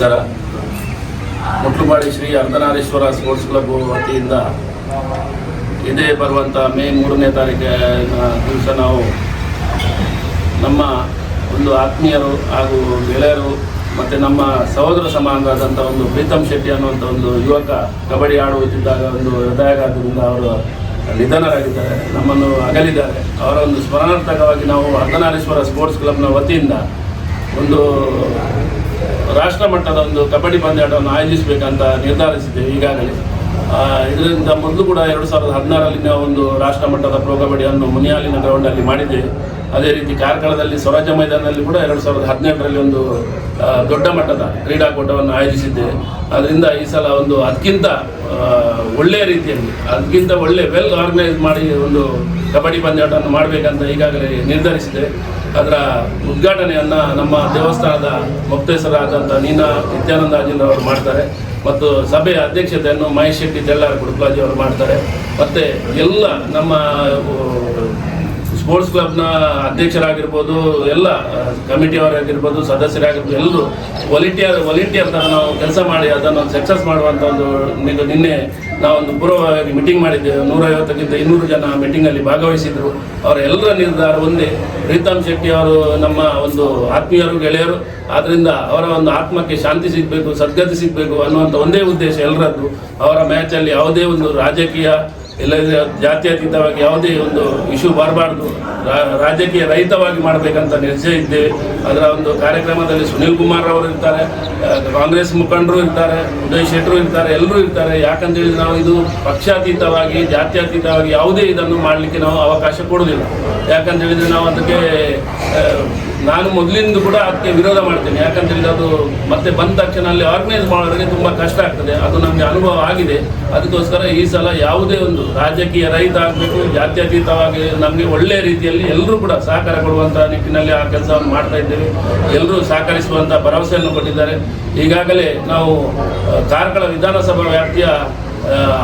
ನಮಸ್ಕಾರ Mutlupadi Shri Ardhanarishwara sports club ವತಿಯಿಂದ ಇದೇ ಬರುವಂಥ ಮೇ ಮೂರನೇ ತಾರೀಕಿನ ದಿವಸ ನಾವು ನಮ್ಮ ಒಂದು ಆತ್ಮೀಯರು ಹಾಗೂ ಗೆಳೆಯರು ಮತ್ತು ನಮ್ಮ ಸಹೋದರ ಸಮಾನರಾದಂಥ ಒಂದು ಪ್ರೀತಮ್ ಶೆಟ್ಟಿ ಅನ್ನುವಂಥ ಒಂದು ಯುವಕ ಕಬಡ್ಡಿ ಆಡುತ್ತಿದ್ದಾಗ ಒಂದು ಹೃದಯಾಘಾತದಿಂದ ಅವರು ನಿಧನರಾಗಿದ್ದಾರೆ. ನಮ್ಮನ್ನು ಅಗಲಿದ್ದಾರೆ. ಅವರ ಒಂದು ಸ್ಮರಣಾರ್ಥಕವಾಗಿ ನಾವು ಅರ್ಧನಾರೀಶ್ವರ ಸ್ಪೋರ್ಟ್ಸ್ ಕ್ಲಬ್ನ ವತಿಯಿಂದ ಒಂದು ರಾಷ್ಟ್ರ ಮಟ್ಟದ ಒಂದು ಕಬಡ್ಡಿ ಪಂದ್ಯಾಟವನ್ನು ಆಯೋಜಿಸಬೇಕಂತ ನಿರ್ಧರಿಸಿದೆ ಈಗಾಗಲೇ. ಇದರಿಂದ ಮೊದಲು ಕೂಡ ಎರಡು ಸಾವಿರದ ಹದಿನಾರಲ್ಲಿನ ಒಂದು ರಾಷ್ಟ್ರ ಮಟ್ಟದ ಪ್ರೋ ಕಬಡ್ಡಿಯನ್ನು ಮುನಿಯಾಲಿನ ಗ್ರೌಂಡಲ್ಲಿ ಮಾಡಿದ್ದೇವೆ ಅದೇ ರೀತಿ ಕಾರ್ಕಳದಲ್ಲಿ ಸ್ವರಾಜ ಮೈದಾನದಲ್ಲಿ ಕೂಡ ಎರಡು ಸಾವಿರದ ಹದಿನೆಂಟರಲ್ಲಿ ಒಂದು ದೊಡ್ಡ ಮಟ್ಟದ ಕ್ರೀಡಾಕೂಟವನ್ನು ಆಯೋಜಿಸಿದ್ದೇವೆ ಅದರಿಂದ ಈ ಸಲ ಒಂದು ಅದಕ್ಕಿಂತ ಒಳ್ಳೆಯ ರೀತಿಯಲ್ಲಿ ಅದಕ್ಕಿಂತ ಒಳ್ಳೆ ವೆಲ್ ಆರ್ಗನೈಸ್ ಮಾಡಿ ಒಂದು ಕಬಡ್ಡಿ ಪಂದ್ಯಾಟವನ್ನು ಮಾಡಬೇಕಂತ ಈಗಾಗಲೇ ನಿರ್ಧರಿಸಿದೆ. ಅದರ ಉದ್ಘಾಟನೆಯನ್ನು ನಮ್ಮ ದೇವಸ್ಥಾನದ ಮುಕ್ತೇಶ್ವರಾದಂಥ ನೀನಾ ನಿತ್ಯಾನಂದ ಅವರು ಮಾಡ್ತಾರೆ. ಮತ್ತು ಸಭೆಯ ಅಧ್ಯಕ್ಷತೆಯನ್ನು ಮಹೇಶ್ ಶೆಟ್ಟಿ ತೆಳ್ಳಾರ್ ಕುಡುಪ್ಲಾಜಿ ಅವರು ಮಾಡ್ತಾರೆ. ಮತ್ತು ಎಲ್ಲ ನಮ್ಮ ಸ್ಪೋರ್ಟ್ಸ್ ಕ್ಲಬ್ನ ಅಧ್ಯಕ್ಷರಾಗಿರ್ಬೋದು, ಎಲ್ಲ ಕಮಿಟಿಯವರಾಗಿರ್ಬೋದು, ಸದಸ್ಯರಾಗಿರ್ಬೋದು, ಎಲ್ಲರೂ ವಾಲಂಟಿಯರ್ ವಾಲಂಟಿಯರ್ ಥರ ನಾವು ಕೆಲಸ ಮಾಡಿ ಅದನ್ನು ಸಕ್ಸಸ್ ಮಾಡುವಂಥ ಒಂದು ನಿನ್ನೆ- ನಿನ್ನೆ ನಾವೊಂದು ಪೂರ್ವವಾಗಿ ಮೀಟಿಂಗ್ ಮಾಡಿದ್ದೇವೆ. ನೂರೈವತ್ತಕ್ಕಿಂತ ಇನ್ನೂರು ಜನ ಮೀಟಿಂಗಲ್ಲಿ ಭಾಗವಹಿಸಿದ್ರು. ಅವರ ಎಲ್ಲರ ನಿರ್ಧಾರ ಒಂದೇ. ಪ್ರೀತಮ್ ಶೆಟ್ಟಿ ಅವರು ನಮ್ಮ ಒಂದು ಆತ್ಮೀಯರು, ಗೆಳೆಯರು. ಆದ್ದರಿಂದ ಅವರ ಒಂದು ಆತ್ಮಕ್ಕೆ ಶಾಂತಿ ಸಿಗಬೇಕು, ಸದ್ಗತಿ ಸಿಗಬೇಕು ಅನ್ನುವಂಥ ಒಂದೇ ಉದ್ದೇಶ ಎಲ್ಲರದ್ದು ಅವರ ಮ್ಯಾಚಲ್ಲಿ ಯಾವುದೇ ಒಂದು ರಾಜಕೀಯ ಇಲ್ಲದ್ರೆ ಜಾತ್ಯತೀತವಾಗಿ ಯಾವುದೇ ಒಂದು ಇಶ್ಯೂ ಬರಬಾರ್ದು. ರಾಜಕೀಯ ರಹಿತವಾಗಿ ಮಾಡಬೇಕಂತ ನಿರ್ಜಯ ಇದ್ದೇವೆ. ಅದರ ಒಂದು ಕಾರ್ಯಕ್ರಮದಲ್ಲಿ ಸುನೀಲ್ ಕುಮಾರ್ ಅವರು ಇರ್ತಾರೆ ಕಾಂಗ್ರೆಸ್ ಮುಖಂಡರು ಇರ್ತಾರೆ, ಉದಯ್ ಶೆಟ್ಟರು ಇರ್ತಾರೆ, ಎಲ್ಲರೂ ಇರ್ತಾರೆ. ಯಾಕಂತೇಳಿದ್ರೆ ನಾವು ಇದು ಪಕ್ಷಾತೀತವಾಗಿ, ಜಾತ್ಯತೀತವಾಗಿ ಯಾವುದೇ ಇದನ್ನು ಮಾಡಲಿಕ್ಕೆ ನಾವು ಅವಕಾಶ ಕೊಡುವುದಿಲ್ಲ. ಯಾಕಂತ ಹೇಳಿದ್ರೆ ನಾವು ಅದಕ್ಕೆ ನಾನು ಮೊದಲಿಂದ ಕೂಡ ಅದಕ್ಕೆ ವಿರೋಧ ಮಾಡ್ತೇನೆ. ಯಾಕಂತ ಹೇಳಿದ್ರೆ ಅದು ಮತ್ತೆ ಬಂದ ತಕ್ಷಣ ಅಲ್ಲಿ ಆರ್ಗನೈಸ್ ಮಾಡೋರಿಗೆ ತುಂಬ ಕಷ್ಟ ಆಗ್ತದೆ. ಅದು ನಮಗೆ ಅನುಭವ ಆಗಿದೆ. ಅದಕ್ಕೋಸ್ಕರ ಈ ಸಲ ಯಾವುದೇ ಒಂದು ರಾಜಕೀಯ ರಹಿತ ಆಗಬೇಕು, ಜಾತ್ಯತೀತವಾಗಿ ನಮಗೆ ಒಳ್ಳೆಯ ರೀತಿಯಲ್ಲಿ ಎಲ್ಲರೂ ಕೂಡ ಸಹಕಾರ ಕೊಡುವಂಥ ನಿಟ್ಟಿನಲ್ಲಿ ಆ ಕೆಲಸವನ್ನು ಮಾಡ್ತಾ ಇದ್ದೇವೆ. ಎಲ್ಲರೂ ಸಹಕರಿಸುವಂಥ ಭರವಸೆಯನ್ನು ಕೊಟ್ಟಿದ್ದಾರೆ. ಈಗಾಗಲೇ ನಾವು ಕಾರ್ಕಳ ವಿಧಾನಸಭಾ ವ್ಯಾಪ್ತಿಯ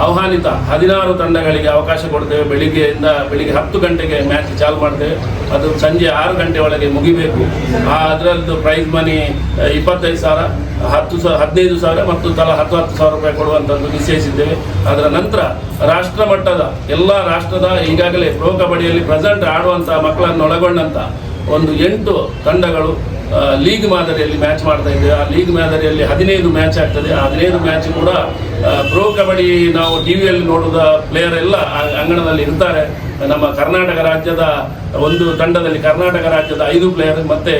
ಆಹ್ವಾನಿತ ಹದಿನಾರು ತಂಡಗಳಿಗೆ ಅವಕಾಶ ಕೊಡ್ತೇವೆ. ಬೆಳಿಗ್ಗೆಯಿಂದ ಬೆಳಿಗ್ಗೆ ಹತ್ತು ಗಂಟೆಗೆ ಮ್ಯಾಚ್ ಚಾಲು ಮಾಡ್ತೇವೆ. ಅದು ಸಂಜೆ ಆರು ಗಂಟೆ ಒಳಗೆ ಮುಗಿಬೇಕು. ಆ, ಅದರದ್ದು ಪ್ರೈಸ್ ಮನಿ ಇಪ್ಪತ್ತೈದು ಸಾವಿರ, ಹತ್ತು ಸಾವಿರ ಹದಿನೈದು ಸಾವಿರ ಮತ್ತು ತಲಾ ಹತ್ತು ಹತ್ತು ಸಾವಿರ ರೂಪಾಯಿ ಕೊಡುವಂಥದ್ದು ನಿಶ್ಚಯಿಸಿದ್ದೇವೆ ಅದರ ನಂತರ ರಾಷ್ಟ್ರ ಮಟ್ಟದ, ಎಲ್ಲ ರಾಷ್ಟ್ರದ ಈಗಾಗಲೇ ಪ್ರೋ ಕಬಡ್ಡಿಯಲ್ಲಿ ಪ್ರೆಸೆಂಟ್ ಆಡುವಂಥ ಮಕ್ಕಳನ್ನು ಒಳಗೊಂಡಂಥ ಒಂದು ಎಂಟು ತಂಡಗಳು ಲೀಗ್ ಮಾದರಿಯಲ್ಲಿ ಮ್ಯಾಚ್ ಮಾಡ್ತಾ ಇದ್ದೇವೆ. ಆ ಲೀಗ್ ಮಾದರಿಯಲ್ಲಿ ಹದಿನೈದು ಮ್ಯಾಚ್ ಆಗ್ತದೆ. ಆ ಹದಿನೈದು ಮ್ಯಾಚ್ ಕೂಡ ಪ್ರೋ ಕಬಡ್ಡಿ ನಾವು ಟಿ ವಿಯಲ್ಲಿ ನೋಡುವ ಪ್ಲೇಯರ್ ಎಲ್ಲ ಅಂಗಣದಲ್ಲಿ ಇರ್ತಾರೆ. ನಮ್ಮ ಕರ್ನಾಟಕ ರಾಜ್ಯದ ಒಂದು ತಂಡದಲ್ಲಿ ಕರ್ನಾಟಕ ರಾಜ್ಯದ ಐದು ಪ್ಲೇಯರ್ ಮತ್ತು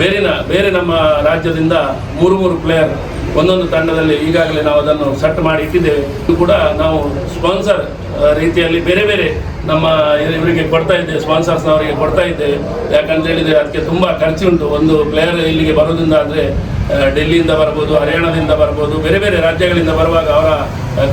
ಬೇರೆನ, ಬೇರೆ ನಮ್ಮ ರಾಜ್ಯದಿಂದ ಮೂರು ಮೂರು ಪ್ಲೇಯರ್ ಒಂದೊಂದು ತಂಡದಲ್ಲಿ ಈಗಾಗಲೇ ನಾವು ಅದನ್ನು ಸೆಟ್ ಮಾಡಿ ಇಟ್ಟಿದ್ದೇವೆ. ಇದು ಕೂಡ ನಾವು ಸ್ಪಾನ್ಸರ್ ರೀತಿಯಲ್ಲಿ ಬೇರೆ ಬೇರೆ ನಮ್ಮ ಇವರಿಗೆ ಕೊಡ್ತಾ ಇದ್ದೇವೆ ಸ್ಪಾನ್ಸರ್ಸ್ನವರಿಗೆ ಕೊಡ್ತಾ ಇದ್ದೆ ಯಾಕಂತ ಹೇಳಿದರೆ ಅದಕ್ಕೆ ತುಂಬ ಖರ್ಚುಂಟು. ಒಂದು ಪ್ಲೇಯರ್ ಇಲ್ಲಿಗೆ ಬರೋದ್ರಿಂದ ಅಂದರೆ ಡೆಲ್ಲಿಯಿಂದ ಬರ್ಬೋದು, ಹರಿಯಾಣದಿಂದ ಬರ್ಬೋದು, ಬೇರೆ ಬೇರೆ ರಾಜ್ಯಗಳಿಂದ ಬರುವಾಗ ಅವರ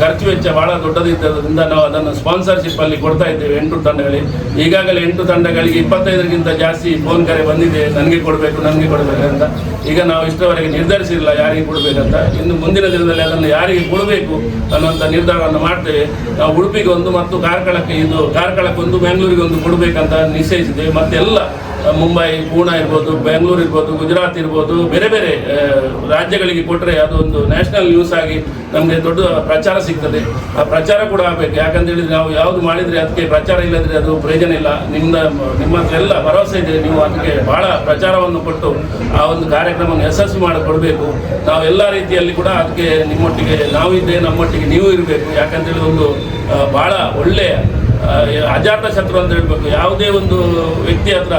ಖರ್ಚು ವೆಚ್ಚ ಬಹಳ ದೊಡ್ಡದಿದ್ದರಿಂದ ನಾವು ಅದನ್ನು ಸ್ಪಾನ್ಸರ್ಶಿಪ್ ಅಲ್ಲಿ ಕೊಡ್ತಾ ಇದ್ದೇವೆ. ಎಂಟು ತಂಡಗಳಿಗೆ ಈಗಾಗಲೇ ಎಂಟು ತಂಡಗಳಿಗೆ ಇಪ್ಪತ್ತೈದಕ್ಕಿಂತ ಜಾಸ್ತಿ ಫೋನ್ ಕರೆ ಬಂದಿದೆ. ನನಗೆ ಕೊಡಬೇಕು ನನಗೆ ಕೊಡಬೇಕು ಅಂತ. ಈಗ ನಾವು ಇಷ್ಟವರೆಗೆ ನಿರ್ಧರಿಸಿಲ್ಲ ಯಾರಿಗೆ ಕೊಡಬೇಕಂತ. ಇನ್ನು ಮುಂದಿನ ದಿನದಲ್ಲಿ ಅದನ್ನು ಯಾರಿಗೆ ಕೊಡಬೇಕು ಅನ್ನುವಂಥ ನಿರ್ಧಾರವನ್ನು ಮಾಡ್ತೇವೆ. ನಾವು ಉಡುಪಿಗೆ ಒಂದು ಮತ್ತು ಕಾರ್ಕಳಕ್ಕೆ ಇದು ಕಾರ್ಕಳಕ್ಕೆ ಒಂದು ಬೆಂಗಳೂರಿಗೆ ಒಂದು ಕೊಡಬೇಕಂತ ನಿಶ್ಚಯಿಸಿದ್ದೇವೆ. ಮತ್ತೆಲ್ಲ ಮುಂಬೈ ಪೂನಾ ಇರ್ಬೋದು, ಬೆಂಗಳೂರು ಇರ್ಬೋದು, ಗುಜರಾತ್ ಇರ್ಬೋದು, ಬೇರೆ ಬೇರೆ ರಾಜ್ಯಗಳಿಗೆ ಕೊಟ್ಟರೆ ಅದು ಒಂದು ನ್ಯಾಷನಲ್ ನ್ಯೂಸ್ ಆಗಿ ನಮಗೆ ದೊಡ್ಡ ಪ್ರಚಾರ ಸಿಗ್ತದೆ. ಆ ಪ್ರಚಾರ ಕೂಡ ಆಗಬೇಕು. ಯಾಕಂತ ಹೇಳಿದ್ರೆ ನಾವು ಯಾವುದು ಮಾಡಿದರೆ ಅದಕ್ಕೆ ಪ್ರಚಾರ ಇಲ್ಲದ್ರೆ ಅದು ಪ್ರಯೋಜನ ಇಲ್ಲ. ನಿಮ್ಮ ನಿಮ್ಮ ಎಲ್ಲ ಭರವಸೆ ಇದೆ. ನೀವು ಅದಕ್ಕೆ ಭಾಳ ಪ್ರಚಾರವನ್ನು ಕೊಟ್ಟು ಆ ಒಂದು ಕಾರ್ಯಕ್ರಮವನ್ನು ಯಶಸ್ವಿ ಮಾಡಿಕೊಡ್ಬೇಕು. ನಾವು ಎಲ್ಲ ರೀತಿಯಲ್ಲಿ ಕೂಡ ಅದಕ್ಕೆ ನಿಮ್ಮೊಟ್ಟಿಗೆ ನಾವಿದ್ದೆ, ನಮ್ಮೊಟ್ಟಿಗೆ ನೀವು ಇರಬೇಕು. ಯಾಕಂತ ಹೇಳಿದ್ರೆ ಒಂದು ಭಾಳ ಒಳ್ಳೆಯ ಅಜಾತ ಶತ್ರು ಅಂತ ಹೇಳ್ಬೇಕು. ಯಾವುದೇ ಒಂದು ವ್ಯಕ್ತಿ ಹತ್ರ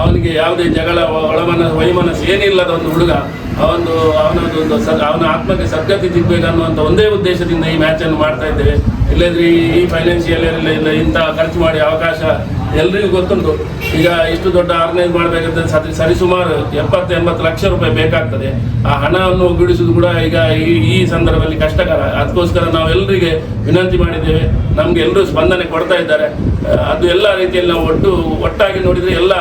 ಅವನಿಗೆ ಯಾವುದೇ ಜಗಳ ಒಳಮನ ವೈಮನಸ್ಸು ಏನಿಲ್ಲದ ಒಂದು ಹುಡುಗ ಅವನು ಅವನದು ಒಂದು ಸ ಅವನ ಆತ್ಮಕ್ಕೆ ಸದ್ಗತಿ ಸಿಗ್ಬೇಕು ಅನ್ನುವಂಥ ಒಂದೇ ಉದ್ದೇಶದಿಂದ ಈ ಮ್ಯಾಚನ್ನು ಮಾಡ್ತಾ ಇದ್ದೇವೆ. ಇಲ್ಲದ್ರೆ ಈ- ಫೈನಾನ್ಷಿಯಲ್ ಇಲ್ಲ, ಇಂಥ ಖರ್ಚು ಮಾಡಿ ಅವಕಾಶ ಎಲ್ರಿಗೂ ಗೊತ್ತುಂಟು. ಈಗ ಇಷ್ಟು ದೊಡ್ಡ ಆರ್ಗನೈಸ್ ಮಾಡಬೇಕಂತ ಸರಿ ಸರಿಸುಮಾರು ಎಪ್ಪತ್ತು, ಎಂಬತ್ತು ಲಕ್ಷ ರೂಪಾಯಿ ಬೇಕಾಗ್ತದೆ. ಆ ಹಣವನ್ನು ಬಿಡಿಸುವುದು ಕೂಡ ಈಗ ಈ ಈ ಸಂದರ್ಭದಲ್ಲಿ ಕಷ್ಟಕರ. ಅದಕ್ಕೋಸ್ಕರ ನಾವು ಎಲ್ಲರಿಗೆ ವಿನಂತಿ ಮಾಡಿದ್ದೇವೆ. ನಮಗೆ ಎಲ್ಲರೂ ಸ್ಪಂದನೆ ಕೊಡ್ತಾ ಇದ್ದಾರೆ. ಅದು ಎಲ್ಲ ರೀತಿಯಲ್ಲಿ ನಾವು ಒಟ್ಟು ಒಟ್ಟಾಗಿ ನೋಡಿದರೆ ಎಲ್ಲ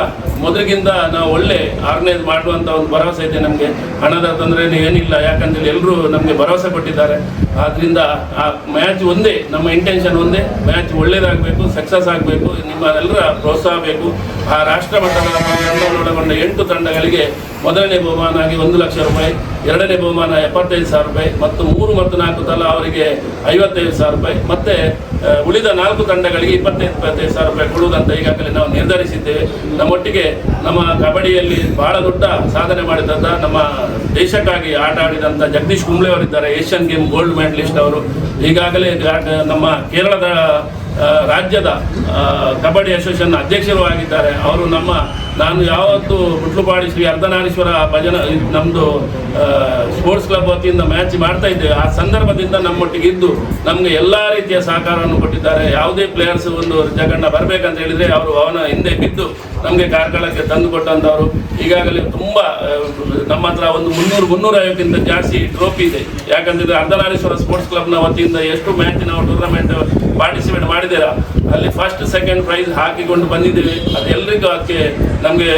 ಮೊದಲಿಗಿಂತ ನಾವು ಒಳ್ಳೆ ಆರ್ಗನೈಸ್ ಮಾಡುವಂಥ ಒಂದು ಭರವಸೆ ಇದೆ ನಮಗೆ. ಹಣದ ತೊಂದರೆ ಏನಿಲ್ಲ, ಯಾಕಂತೇಳಿ ಎಲ್ಲರೂ ನಮಗೆ ಭರವಸೆ ಕೊಟ್ಟಿದ್ದಾರೆ. ಆದ್ದರಿಂದ ಆ ಮ್ಯಾಚ್ ಒಂದೇ, ನಮ್ಮ ಇಂಟೆನ್ಷನ್ ಒಂದೇ. ಮ್ಯಾಚ್ ಒಳ್ಳೇದಾಗಬೇಕು ಸಕ್ಸಸ್ ಆಗಬೇಕು, ನಿಮ್ಮೆಲ್ಲರ ಪ್ರೋತ್ಸಾಹ ಬೇಕು. ಆ ರಾಷ್ಟ್ರ ಮಟ್ಟದ ಎಂಟು ತಂಡಗಳಿಗೆ ಮೊದಲನೇ ಬಹುಮಾನ ಆಗಿ ಒಂದು ಲಕ್ಷ ರೂಪಾಯಿ, ಎರಡನೇ ಬಹುಮಾನ ಎಪ್ಪತ್ತೈದು ಸಾವಿರ ರೂಪಾಯಿ, ಮತ್ತು ಮೂರು ಮತ್ತು ನಾಲ್ಕು ತಲ ಅವರಿಗೆ ಐವತ್ತೈದು ಸಾವಿರ ರೂಪಾಯಿ. ಮತ್ತು ಉಳಿದ ನಾಲ್ಕು ತಂಡಗಳಿಗೆ ಇಪ್ಪತ್ತೈದು ಇಪ್ಪತ್ತೈದು ಸಾವಿರ ರೂಪಾಯಿ ಕೊಡುವುದಂತ ಈಗಾಗಲೇ ನಾವು ನಿರ್ಧರಿಸಿದ್ದೇವೆ ನಮ್ಮೊಟ್ಟಿಗೆ ನಮ್ಮ ಕಬಡ್ಡಿಯಲ್ಲಿ ಬಹಳ ದೊಡ್ಡ ಸಾಧನೆ ಮಾಡಿದಂಥ ನಮ್ಮ ದೇಶಕ್ಕಾಗಿ ಆಟ ಆಡಿದಂಥ ಜಗದೀಶ್ ಕುಂಬ್ಳೆ ಅವರಿದ್ದಾರೆ, ಏಷ್ಯನ್ ಗೇಮ್ ಗೋಲ್ಡ್ ಮೆಡಲಿಸ್ಟ್ ಅವರು. ಈಗಾಗಲೇ ನಮ್ಮ ಕೇರಳದ ರಾಜ್ಯದ ಕಬಡ್ಡಿ ಅಸೋಸಿಯೇಷನ್ ಅಧ್ಯಕ್ಷರು ಆಗಿದ್ದಾರೆ. ಅವರು ನಮ್ಮ ನಾನು ಯಾವತ್ತು ಮುಟ್ಲುಪಾಡಿ ಶ್ರೀ ಅರ್ಧನಾರೀಶ್ವರ ಭಜನ ನಮ್ಮದು ಸ್ಪೋರ್ಟ್ಸ್ ಕ್ಲಬ್ ವತಿಯಿಂದ ಮ್ಯಾಚ್ ಮಾಡ್ತಾ ಇದ್ದೇವೆ. ಆ ಸಂದರ್ಭದಿಂದ ನಮ್ಮೊಟ್ಟಿಗೆ ಇದ್ದು ನಮಗೆ ಎಲ್ಲ ರೀತಿಯ ಸಹಕಾರವನ್ನು ಕೊಟ್ಟಿದ್ದಾರೆ. ಯಾವುದೇ ಪ್ಲೇಯರ್ಸ್ ಒಂದು ಜಗಣ್ಣ ಬರಬೇಕಂತ ಹೇಳಿದರೆ ಅವರು ಅವನ ಹಿಂದೆ ಬಿದ್ದು ನಮಗೆ ಕಾರ್ಕಳಕ್ಕೆ ತಂದು ಕೊಟ್ಟಂಥವ್ರು ಈಗಾಗಲೇ ತುಂಬ ನಮ್ಮ ಹತ್ರ ಒಂದು ಮುನ್ನೂರು, ಮುನ್ನೂರ ಐವತ್ತಕ್ಕಿಂತ ಜಾಸ್ತಿ ಟ್ರೋಫಿ ಇದೆ. ಯಾಕಂದರೆ ಅರ್ಧನಾರೀಶ್ವರ ಸ್ಪೋರ್ಟ್ಸ್ ಕ್ಲಬ್ನ ವತಿಯಿಂದ ಎಷ್ಟು ಮ್ಯಾಚ್ ನಾವು ಟೂರ್ನಮೆಂಟ್ ಪಾರ್ಟಿಸಿಪೇಟ್ ಮಾಡಿದ್ದೀರಾ? ಅಲ್ಲಿ ಫಸ್ಟ್ ಸೆಕೆಂಡ್ ಪ್ರೈಸ್ ಹಾಕಿಕೊಂಡು ಬಂದಿದ್ದೇವೆ. ಅದೆಲ್ಲರಿಗೂ ಅದಕ್ಕೆ ನಮಗೆ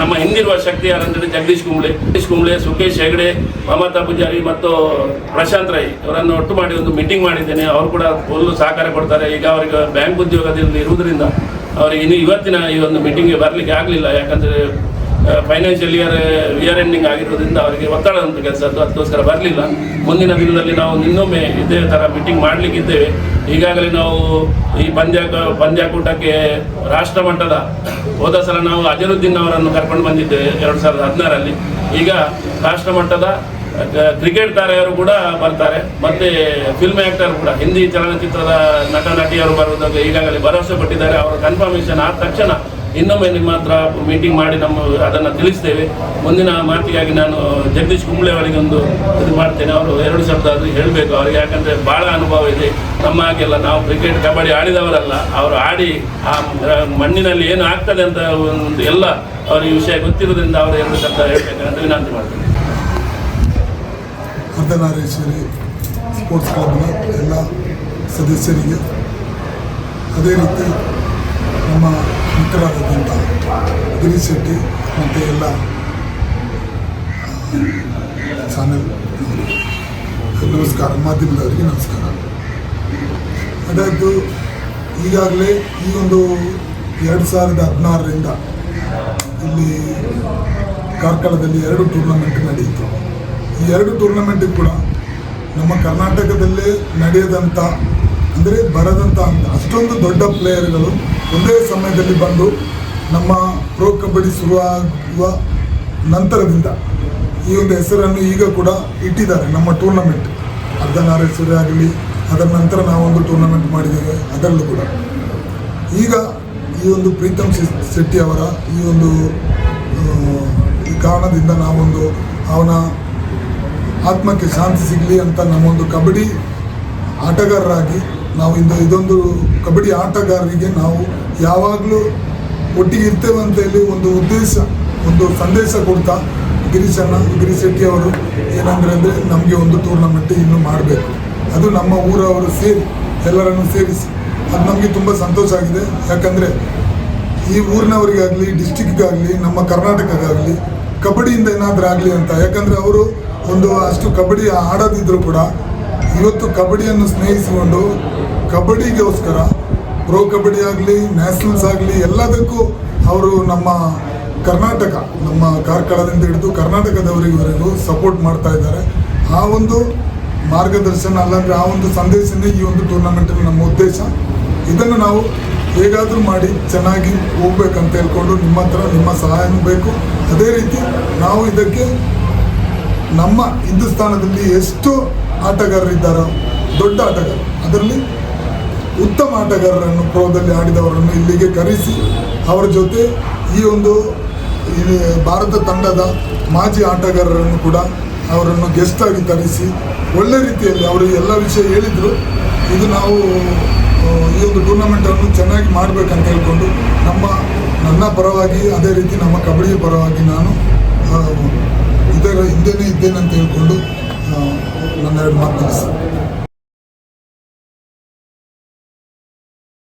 ನಮ್ಮ ಹಿಂದಿರುವ ಶಕ್ತಿ ಯಾರಂದರೆ ಜಗದೀಶ್ ಕುಂಬ್ಳೆ. ಜಗದೀಶ್ ಕುಂಬ್ಳೆ ಸುಖೇಶ್ ಹೆಗಡೆ, ಮಮತಾ ಪೂಜಾರಿ ಮತ್ತು ಪ್ರಶಾಂತ್ ರೈ ಅವರನ್ನು ಒಟ್ಟು ಮಾಡಿ ಒಂದು ಮೀಟಿಂಗ್ ಮಾಡಿದ್ದೇನೆ. ಅವರು ಕೂಡ ಫುಲ್ ಸಹಕಾರ ಕೊಡ್ತಾರೆ. ಈಗ ಅವರಿಗೆ ಬ್ಯಾಂಕ್ ಉದ್ಯೋಗದಲ್ಲಿ ಇರುವುದರಿಂದ ಅವರಿಗೆ ಇನ್ನು ಇವತ್ತಿನ ಈ ಒಂದು ಮೀಟಿಂಗ್ಗೆ ಬರಲಿಕ್ಕೆ ಆಗಲಿಲ್ಲ. ಯಾಕಂದರೆ ಫೈನಾನ್ಷಿಯಲ್ ಇಯರ್ ಇಯರ್ ಎಂಡಿಂಗ್ ಆಗಿರೋದ್ರಿಂದ ಅವರಿಗೆ ಒತ್ತಡ ಉಂಟು ಕೆಲಸದ್ದು ಅದಕ್ಕೋಸ್ಕರ ಬರಲಿಲ್ಲ. ಮುಂದಿನ ದಿನದಲ್ಲಿ ನಾವು ಇನ್ನೊಮ್ಮೆ ಇದೇ ಥರ ಮೀಟಿಂಗ್ ಮಾಡಲಿಕ್ಕಿದ್ದೇವೆ ಈಗಾಗಲೇ ನಾವು ಈ ಪಂದ್ಯ ಪಂದ್ಯಾಕೂಟಕ್ಕೆ ರಾಷ್ಟ್ರ ಮಟ್ಟದ ಹೋದ ಸಲ ನಾವು ಅಜರುದ್ದೀನ್ ಅವರನ್ನು ಕರ್ಕೊಂಡು ಬಂದಿದ್ದೇವೆ ಎರಡು ಸಾವಿರದ ಹದಿನಾರಲ್ಲಿ. ಈಗ ರಾಷ್ಟ್ರ ಮಟ್ಟದ ಕ್ರಿಕೆಟ್ ತಾರೆಯರು ಕೂಡ ಬರ್ತಾರೆ. ಮತ್ತು ಫಿಲ್ಮ್ ಆ್ಯಕ್ಟರ್ ಕೂಡ, ಹಿಂದಿ ಚಲನಚಿತ್ರದ ನಟ, ನಟಿಯರು ಬರುವುದಕ್ಕೆ ಈಗಾಗಲೇ ಭರವಸೆ ಕೊಟ್ಟಿದ್ದಾರೆ. ಅವರ ಕನ್ಫರ್ಮೇಷನ್ ಆದ ತಕ್ಷಣ ಇನ್ನೊಮ್ಮೆ ನಿಮ್ಮ ಹತ್ರ ಮೀಟಿಂಗ್ ಮಾಡಿ ನಮ್ಮ ಅದನ್ನು ತಿಳಿಸ್ತೇವೆ. ಮುಂದಿನ ಮಾತಿಗಾಗಿ ನಾನು, ಜಗದೀಶ್ ಕುಂಬ್ಳೆ ಅವರಿಗೆ ಒಂದು ಇದು ಮಾಡ್ತೇನೆ. ಅವರು ಎರಡು ಶಬ್ದ ಅದು ಹೇಳಬೇಕು. ಅವರಿಗೆ ಯಾಕಂದರೆ ಭಾಳ ಅನುಭವ ಇದೆ. ನಮ್ಮ ಹಾಗೆಲ್ಲ ನಾವು ಕ್ರಿಕೆಟ್, ಕಬಡ್ಡಿ ಆಡಿದವರಲ್ಲ, ಅವರು ಆಡಿ ಆ ಮಣ್ಣಿನಲ್ಲಿ ಏನು ಆಗ್ತದೆ ಅಂತ ಒಂದು ಎಲ್ಲ ಅವರಿಗೆ ವಿಷಯ ಗೊತ್ತಿರೋದ್ರಿಂದ ಅವರು ಎರಡು ಶಬ್ದ ಹೇಳಬೇಕಂತ ವಿನಂತಿ ಮಾಡ್ತೇನೆ. ಸ್ಪೋರ್ಟ್ಸ್ ಕ್ಲಬ್ನ ಎಲ್ಲ ಸದಸ್ಯರಿಗೆ. ಅದೇ ರೀತಿ ನಮ್ಮ ಮಿತ್ರರಾದಂಥ ಗಿರೀಶ್ ಶೆಟ್ಟಿ ಮತ್ತು ಎಲ್ಲ ಚಾನೆಲ್ ನಮಸ್ಕಾರ, ಮಾಧ್ಯಮದವರಿಗೆ ನಮಸ್ಕಾರ. ಅದಾದ್ದು ಈಗಾಗಲೇ ಈ ಒಂದು ಎರಡು ಸಾವಿರದ ಹದಿನಾರರಿಂದ ಇಲ್ಲಿ ಕಾರ್ಕಳದಲ್ಲಿ ಎರಡು ಟೂರ್ನಮೆಂಟ್ ನಡೆಯಿತು. ಈ ಎರಡು ಟೂರ್ನಮೆಂಟ್ ಕೂಡ ನಮ್ಮ ಕರ್ನಾಟಕದಲ್ಲೇ ನಡೆಯದಂಥ ಅಂದರೆ ಬರದಂಥ ಅಷ್ಟೊಂದು ದೊಡ್ಡ ಪ್ಲೇಯರ್ಗಳು ಒಂದೇ ಸಮಯದಲ್ಲಿ ಬಂದು ನಮ್ಮ ಪ್ರೋ ಕಬಡ್ಡಿ ಶುರುವಾಗುವ ನಂತರದಿಂದ ಈ ಒಂದು ಹೆಸರನ್ನು ಈಗ ಕೂಡ ಇಟ್ಟಿದ್ದಾರೆ ನಮ್ಮ ಟೂರ್ನಮೆಂಟ್ ಅರ್ಧನಾರೇಶ್ವರಿ ಆಗಲಿ, ಅದರ ನಂತರ ನಾವೊಂದು ಟೂರ್ನಮೆಂಟ್ ಮಾಡಿದ್ದೇವೆ, ಅದರಲ್ಲೂ ಕೂಡ. ಈಗ ಈ ಒಂದು ಪ್ರೀತಮ್ ಶೆಟ್ಟಿ ಅವರ ಈ ಒಂದು ಈ ಕಾರಣದಿಂದ ನಾವೊಂದು ಅವನ ಆತ್ಮಕ್ಕೆ ಶಾಂತಿ ಸಿಗಲಿ ಅಂತ ನಮ್ಮೊಂದು ಕಬಡ್ಡಿ ಆಟಗಾರರಾಗಿ ನಾವು ಇಂದು ಇದೊಂದು ಕಬಡ್ಡಿ ಆಟಗಾರರಿಗೆ ನಾವು ಯಾವಾಗಲೂ ಒಟ್ಟಿಗೆ ಇರ್ತೇವೆ ಅಂತ ಹೇಳಿ ಒಂದು ಉದ್ದೇಶ, ಒಂದು ಸಂದೇಶ ಕೊಡ್ತಾ ಗಿರೀಶಣ್ಣ ಗಿರೀಶ್ ಶೆಟ್ಟಿ ಅವರು ಏನಂದ್ರೆ ಅಂದರೆ ನಮಗೆ ಒಂದು ಟೂರ್ನಮೆಂಟ್ ಇನ್ನು ಮಾಡಬೇಕು. ಅದು ನಮ್ಮ ಊರವರು ಸೇರಿ, ಎಲ್ಲರನ್ನು ಸೇರಿಸಿ. ಅದು ನಮಗೆ ತುಂಬ ಸಂತೋಷ ಆಗಿದೆ. ಯಾಕಂದರೆ ಈ ಊರಿನವರಿಗಾಗಲಿ ಡಿಸ್ಟಿಕ್ಗಾಗಲಿ ನಮ್ಮ ಕರ್ನಾಟಕಕ್ಕಾಗಲಿ ಕಬಡ್ಡಿಯಿಂದ ಏನಾದರೂ ಆಗಲಿ ಅಂತ. ಯಾಕಂದರೆ ಅವರು ಒಂದು ಅಷ್ಟು ಕಬಡ್ಡಿ ಆಡೋದಿದ್ರು ಕೂಡ ಇವತ್ತು ಕಬಡ್ಡಿಯನ್ನು ಸ್ನೇಹಿಸಿಕೊಂಡು ಕಬಡ್ಡಿಗೋಸ್ಕರ ಪ್ರೋ ಕಬಡ್ಡಿ ಆಗಲಿ ನ್ಯಾಷನಲ್ಸ್ ಆಗಲಿ, ಎಲ್ಲದಕ್ಕೂ ಅವರು ನಮ್ಮ ಕರ್ನಾಟಕ, ನಮ್ಮ ಕಾರ್ಕಳದಿಂದ ಹಿಡಿದು ಕರ್ನಾಟಕದವರಿವರೆಗೂ ಸಪೋರ್ಟ್ ಮಾಡ್ತಾ ಇದ್ದಾರೆ. ಆ ಒಂದು ಮಾರ್ಗದರ್ಶನ ಅಲ್ಲಾಂದರೆ ಆ ಒಂದು ಸಂದೇಶನೇ ಈ ಒಂದು ಟೂರ್ನಮೆಂಟಿನ ನಮ್ಮ ಉದ್ದೇಶ. ಇದನ್ನು ನಾವು ಹೇಗಾದರೂ ಮಾಡಿ ಚೆನ್ನಾಗಿ ಹೋಗ್ಬೇಕಂತ ಹೇಳ್ಕೊಂಡು ನಿಮ್ಮ ಹತ್ರ ನಿಮ್ಮ ಸಹಾಯನೂ ಬೇಕು. ಅದೇ ರೀತಿ ನಾವು ಇದಕ್ಕೆ ನಮ್ಮ ಹಿಂದೂಸ್ತಾನದಲ್ಲಿ ಎಷ್ಟು ಆಟಗಾರರಿದ್ದಾರೋ, ದೊಡ್ಡ ಆಟಗಾರ. ಅದರಲ್ಲಿ ಉತ್ತಮ ಆಟಗಾರರನ್ನು ಪ್ರೋದಲ್ಲಿ ಆಡಿದವರನ್ನು ಇಲ್ಲಿಗೆ ಕರೆಸಿ, ಅವರ ಜೊತೆ ಈ ಒಂದು ಭಾರತ ತಂಡದ ಮಾಜಿ ಆಟಗಾರರನ್ನು ಕೂಡ ಅವರನ್ನು ಗೆಸ್ಟ್ ಆಗಿ ಕರೆಸಿ, ಒಳ್ಳೆ ರೀತಿಯಲ್ಲಿ ಅವರು ಎಲ್ಲ ವಿಷಯ ಹೇಳಿದರು. ಇದು ನಾವು ಈ ಒಂದು ಟೂರ್ನಮೆಂಟನ್ನು ಚೆನ್ನಾಗಿ ಮಾಡಬೇಕಂತ ಹೇಳ್ಕೊಂಡು ನಮ್ಮ, ನನ್ನ ಪರವಾಗಿ, ಅದೇ ರೀತಿ ನಮ್ಮ ಕಬಡ್ಡಿ ಪರವಾಗಿ ನಾನು ಇದರ ಹಿಂದೆನೇ ಇದ್ದೇನೆ ಅಂತ ಹೇಳ್ಕೊಂಡು ನನ್ನ ಎರಡು ಮಾತು ತಿಳಿಸ್ತೇನೆ